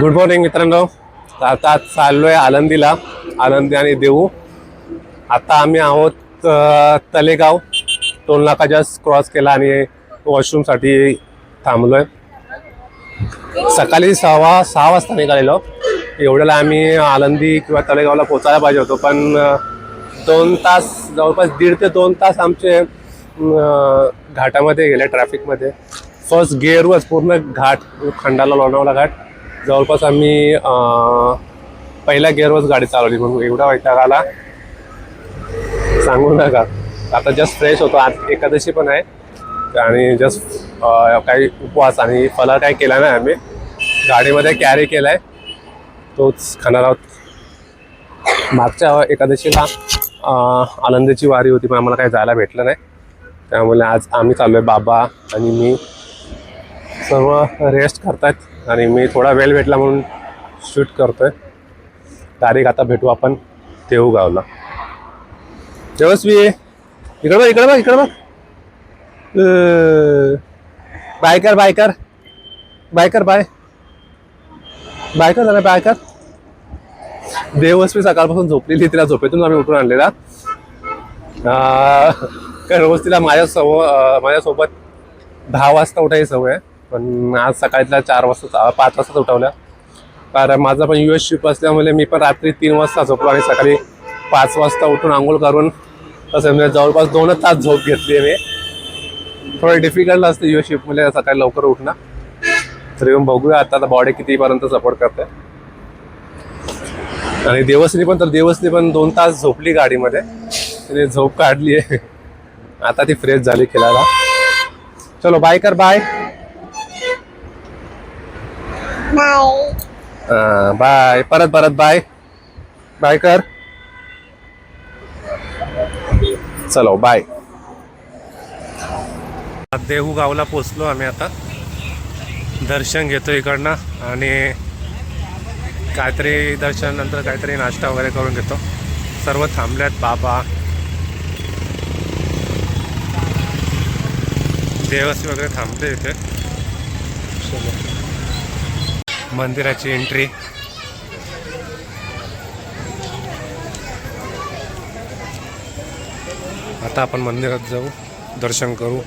Good morning मित्रांनो. आता चाललोय आनंदीला आनंदी आणि देऊ. आता आम्ही आहोत तलेगाव टोल नाका जस्ट क्रॉस केला आणि वॉशरूमसाठी थांबलोय. सकाळी सहा सहा वाजता निघालेलो. एवढ्याला आम्ही आनंदी किंवा तलेगावला पोचायला पाहिजे होतो पण दोन तास जवळपास दीड ते दोन तास आमचे घाटामध्ये गेले ट्रॅफिकमध्ये फर्स्ट गेअरवरच पूर्ण घाट खंडाला लोणावळा घाट. जवळपास आम्ही पहिल्या गिअरवरच गाडी चालवली. म्हणून एवढा वैताग आला. सांगू नका. आता जस्ट फ्रेश होतो. आज एकादशी पण आहे. आणि जस्ट काही उपवास आणि फला काही केला नाही आम्ही. गाडीमध्ये कॅरी केलाय. तोच खाणार आहोत. मागच्या एकादशीला आनंदाची वारी होती पण आम्हाला काही जायला भेटलं नाही. त्यामुळे आज आम्ही चाललो आहे बाबा आणि मी. सर्व रेस्ट करतात आणि मी थोडा वेळ भेटला म्हणून शूट करतोय. तारीख आता भेटू आपण देऊगावला. तेव्हाच मी इकडं बघ इकडं बघ इकडं बघ. बायकर बाय बायकर बाय. बायकर झालं बायकर. बाय देवस्वी सकाळपासून झोपलेली तिला झोपेतून आम्ही उठून आणलेला. काय रोज तिला माझ्या सव माझ्यासोबत दहा वाजता उठायची सवय आहे. पण आज सकाळी चार वाजता पाच वाजताच उठवल्या. कारण माझा पण यू एस शिप असल्यामुळे मी पण रात्री तीन वाजता झोपलो आणि सकाळी पाच वाजता उठून आंघोळ करून तसं म्हणजे जवळपास दोनच तास झोप घेतली आहे मी. थोडं डिफिकल्ट असतं यू एस शिपमध्ये सकाळी लवकर उठणं. तर येऊन बघूया आता बॉडी कितीपर्यंत सपोर्ट करते आणि देवसनी पण तर देवसनी पण दोन तास झोपली गाडीमध्ये. तिने झोप काढली आहे आता ती फ्रेश झाली खेळायला. चलो बाय कर बाय हा, बाय परत परत बाय बाय कर चलो बाय देहू गावला पोचलो आम्ही आता. दर्शन घेतो इकडनं आणि काहीतरी दर्शन नंतर काहीतरी नाश्ता वगैरे करून घेतो. सर्व थांबल्यात बाबा. देवसी वगैरे थांबते इथे. चलो. मंदिराची एंट्री आता आपण मंदिरात जाऊ दर्शन करू.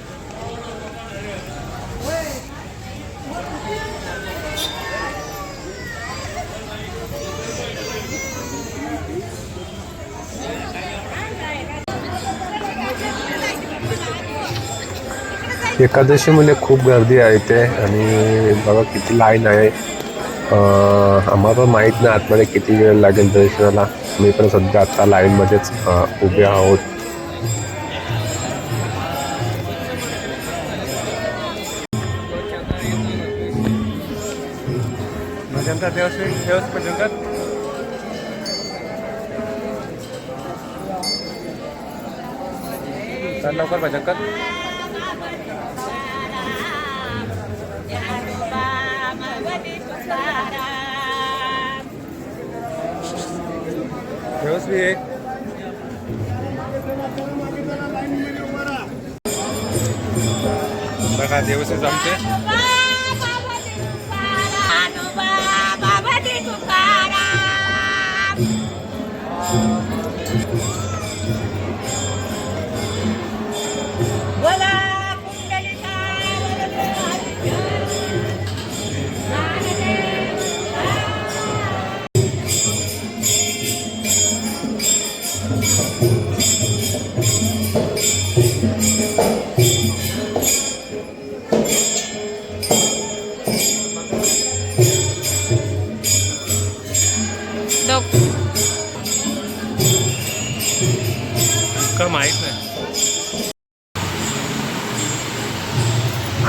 एकादशी म्हणजे खूप गर्दी आहे इथे आणि बघा किती लाईन आहे. आम्हाला पण माहीत नाही आतमध्ये किती वेळ लागेल दर्शनाला मी पण सध्या आता लाईनमध्येच उभे आहोत देवस देवस भजनकर चल लवकर भजनकर व्यवस्थित एक बघा देवस्थित आमचे का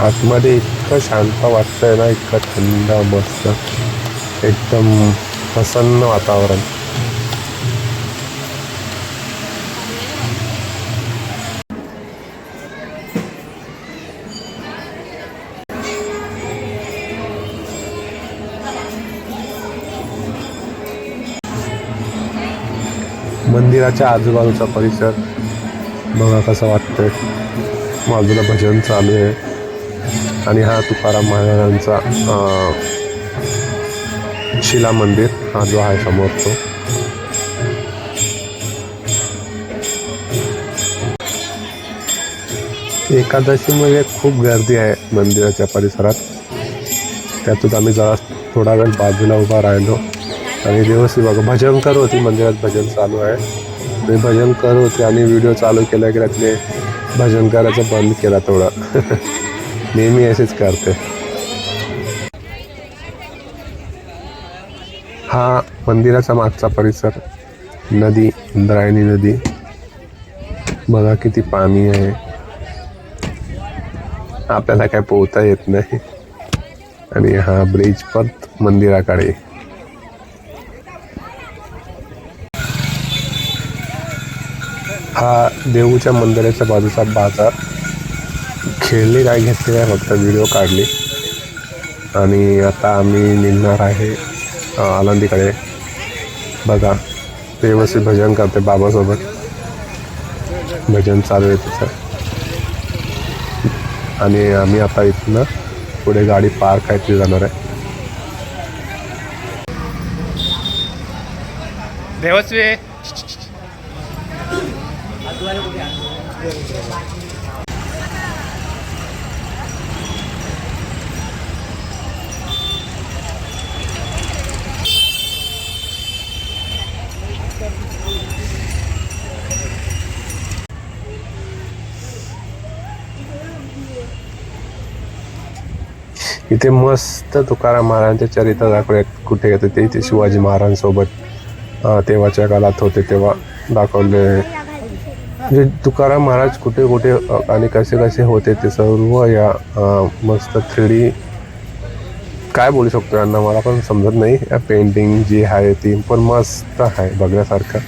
आतमध्ये इतकं शांत वाटतंय ना इतकं थंड मस्त. एकदम प्रसन्न वातावरण. मंदिराच्या आजूबाजूचा परिसर बघा कसं वाटतंय. बाजूला भजन चालू आहे. आणि हा तुकाराम महाराजांचा शिला मंदिर हा जो आहे समोर तो. एकादशीमध्ये खूप गर्दी आहे मंदिराच्या परिसरात. त्यातून आम्ही जरा थोडा वेळ बाजूला उभा राहिलो. आणि देवस्थी बघा भजन कर होती मंदिरात भजन चालू आहे. मी भजन कर होते आणि व्हिडिओ चालू केला की त्यातले भजन करायचं बंद केला थोडं. नेहमी असेच करते. हा मंदिराचा मागचा परिसर नदी इंद्रायणी नदी. बघा किती पाणी आहे. आपल्याला काय पोहता येत नाही. आणि हा ब्रिज पण मंदिराकडे. हा देऊच्या मंदिराच्या बाजूचा बाजार. खेळले काय घेतली आहे फक्त व्हिडिओ काढली. आणि आता आम्ही निघणार आहे आलंदीकडे आनंदीकडे बघा ते व्यवस्थित भजन करते बाबासोबत. भजन चालू आहे तिचं आणि आम्ही आता इथनं पुढे गाडी पार्क आहे ती जाणार आहे. देवस्वी. इथे मस्त तुकाराम महाराजांचे चरित्र दाखवले कुठे येते ते? इथे शिवाजी महाराजांसोबत तेव्हाच्या काळात होते तेव्हा दाखवले. म्हणजे तुकाराम महाराज कुठे कुठे आणि कसे कसे होते ते सर्व या मस्त थ्री काय बोलू शकतो यांना? मला पण समजत नाही. या पेंटिंग जी आहे ती पण मस्त आहे बघण्यासारखं.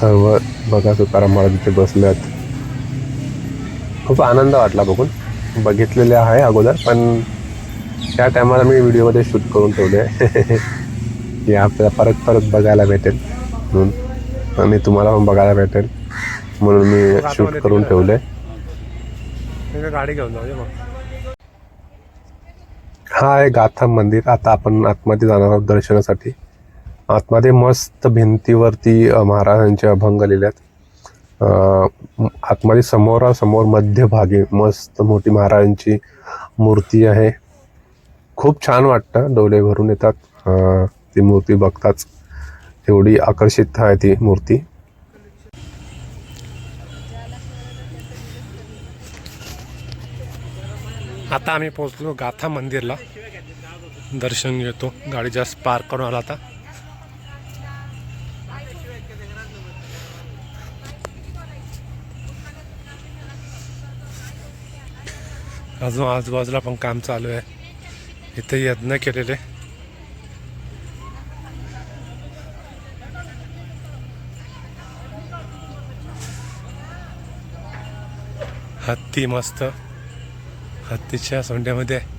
सर्व बघा तुकाराम महाराज इथे बसल्यात. खूप आनंद वाटला बघून. बघितलेले आहे अगोदर पण त्या टायमाला मी व्हिडिओमध्ये शूट करून ठेवले की आपल्याला परत परत बघायला भेटेल. म्हणून आणि तुम्हाला पण बघायला भेटेल. म्हणून मी शूट करून ठेवले गाडी घेऊन जाऊ हा आहे गाथा मंदिर. आता आपण आतमध्ये जाणार आहोत दर्शनासाठी. आतमध्ये मस्त भिंतीवरती महाराजांचे अभंग लिहिल्यात अ, आतमध्ये समोरासमोर मध्यभागी मस्त मोठी महाराजांची मूर्ती आहे. खूप छान वाटतं. डोळे भरून येतात. ती मूर्ती बघताच एवढी आकर्षित आहे ती मूर्ती. आता आम्ही पोहोचलो गाथा मंदिरला. दर्शन घेतो. गाडी जास्त पार्क करून आला आता. अजून आजूबाजूला पण काम चालू आहे. इथे यज्ञ केलेले. हत्ती मस्त. हत्तीच्या सोंड्यामध्ये.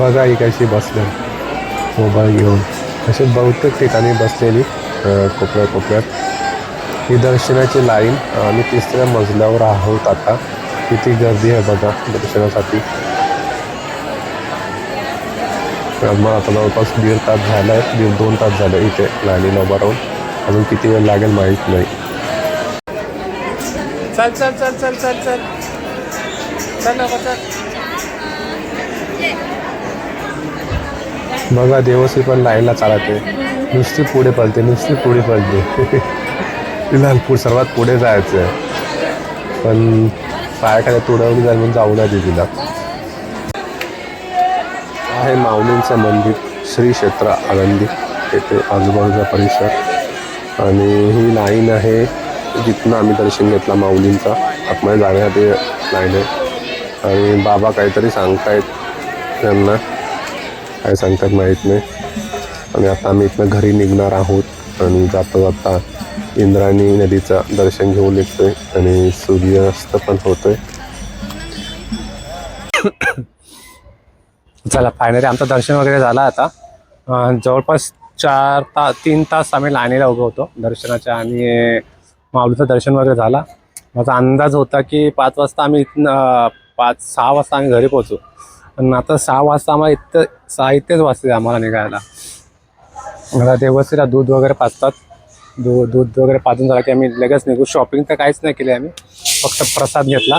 बघा ही कशी बसले मोबाईल घेऊन. असे बहुतेक ठिकाणी बसलेली कोपऱ्या कोपऱ्यात ही दर्शनाची लाईन आम्ही तिसऱ्या मजल्यावर आहोत आता. किती गर्दी आहे बघा दर्शनासाठी. मग आता जवळपास दीड तास झाला आहे दीड दोन तास झाले इथे लाईनीला उभा राहून. अजून किती वेळ लागेल माहीत नाही. चल चल चल चल चल चल. चल ना चल बघा देवसी पण लाईनला चालते. नुसती पुढे पळते नुसती पुढे पळते. तिला सर्वात पुढे जायचं आहे पण पायाखाली तुडवली जाईल म्हणून जाऊ नाही तिला. आहे माऊलींचं मंदिर श्री क्षेत्र आनंदी येथे आजूबाजूचा परिसर. आणि ही लाईन आहे जिथनं आम्ही दर्शन घेतला माऊलींचा. आतमध्ये जाण्यासाठी लाईन आहे. आणि बाबा काहीतरी सांगतायत त्यांना. काय सांगतात माहीत नाही. आणि आता आम्ही इथनं घरी निघणार आहोत आणि जाता जाता इंद्रायणी नदीचं दर्शन घेऊन आहे आणि सूर्यास्त पण होतोय. चला फायनली आमचं दर्शन वगैरे झालं आता. जवळपास चार तास तीन तास आम्ही लाईनीला उभं होतो दर्शनाच्या आणि माऊलीचं दर्शन वगैरे झाला. माझा अंदाज होता की पाच वाजता आम्ही इथनं पाच सहा वाजता आम्ही घरी पोहोचू. पण आता सहा वाजता आम्हाला इथं सहा इथेच वाजते आम्हाला निघायला. मला देवस्थिला दूध वगैरे पाजतात. दूध दूध वगैरे पाजून झालं की आम्ही लगेच निघू. शॉपिंग तर काहीच नाही केली आम्ही. फक्त प्रसाद घेतला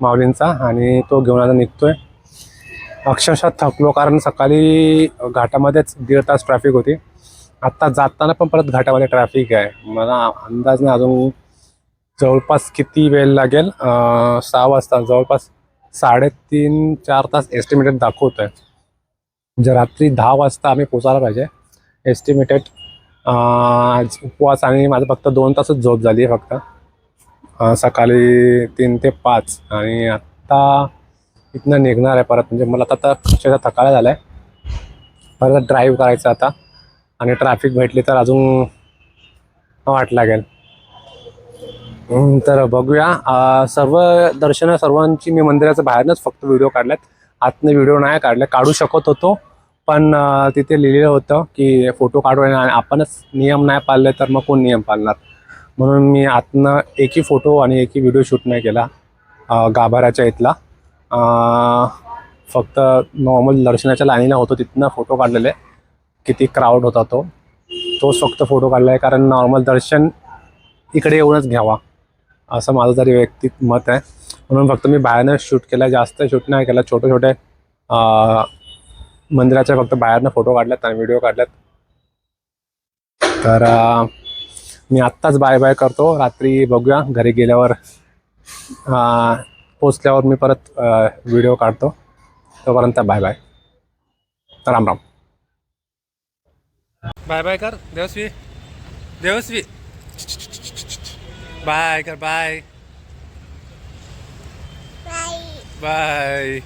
माऊलींचा आणि तो घेऊन आता निघतोय. अक्षरशः थकलो कारण सकाळी घाटामध्येच दीड तास ट्रॅफिक होती. आत्ता जाताना पण परत घाटामध्ये ट्रॅफिक आहे. मला अंदाज नाही अजून जवळपास किती वेळ लागेल. सहा वाजता जवळपास साडेतीन चार तास एस्टिमेटेड दाखवतो आहे म्हणजे रात्री दहा वाजता आम्ही पोचायला पाहिजे. एस्टिमेटेड उपवास आणि माझं फक्त दोन तासच झोप झाली आहे फक्त. सकाळी तीन ते पाच. आणि आत्ता इथनं निघणार आहे परत. म्हणजे मला आता अक्षरशः थकायला झाला आहे परत ड्राईव्ह करायचं आता. आणि ट्रॅफिक भेटली तर अजून वाट लागेल. तर बघूया. सर्व दर्शनं सर्वांची मी मंदिराच्या बाहेरनंच फक्त व्हिडिओ काढल्यात. आतनं व्हिडिओ नाही काढले काढू शकत होतो. पण तिथे लिहिलेलं होतं की फोटो काढू आणि आपणच नियम नाही पाळले तर मग कोण नियम पाळणार? म्हणून मी आतनं एकही फोटो आणि एकही व्हिडिओ शूट नाही केला गाभाऱ्याच्या इथला. फक्त नॉर्मल दर्शनाच्या लाईनीला होतो तिथनं फोटो काढलेले. किती क्राऊड होता तो. तोच फक्त फोटो काढला आहे कारण नॉर्मल दर्शन इकडे येऊनच घ्यावा. असं माझं तरी वैयक्तिक मत आहे. म्हणून फक्त मी बाहेरनं शूट केलं जास्त शूट नाही केलं. छोटे छोटे मंदिराच्या फक्त बाहेरनं फोटो काढल्यात आणि व्हिडिओ काढल्यात. तर मी आत्ताच बाय बाय करतो. रात्री बघूया. घरी गेल्यावर पोचल्यावर मी परत व्हिडिओ काढतो. तोपर्यंत bye bye Ram Ram. Bye bye कर. देवस्वी. देवस्वी. बाय कर बाय बाय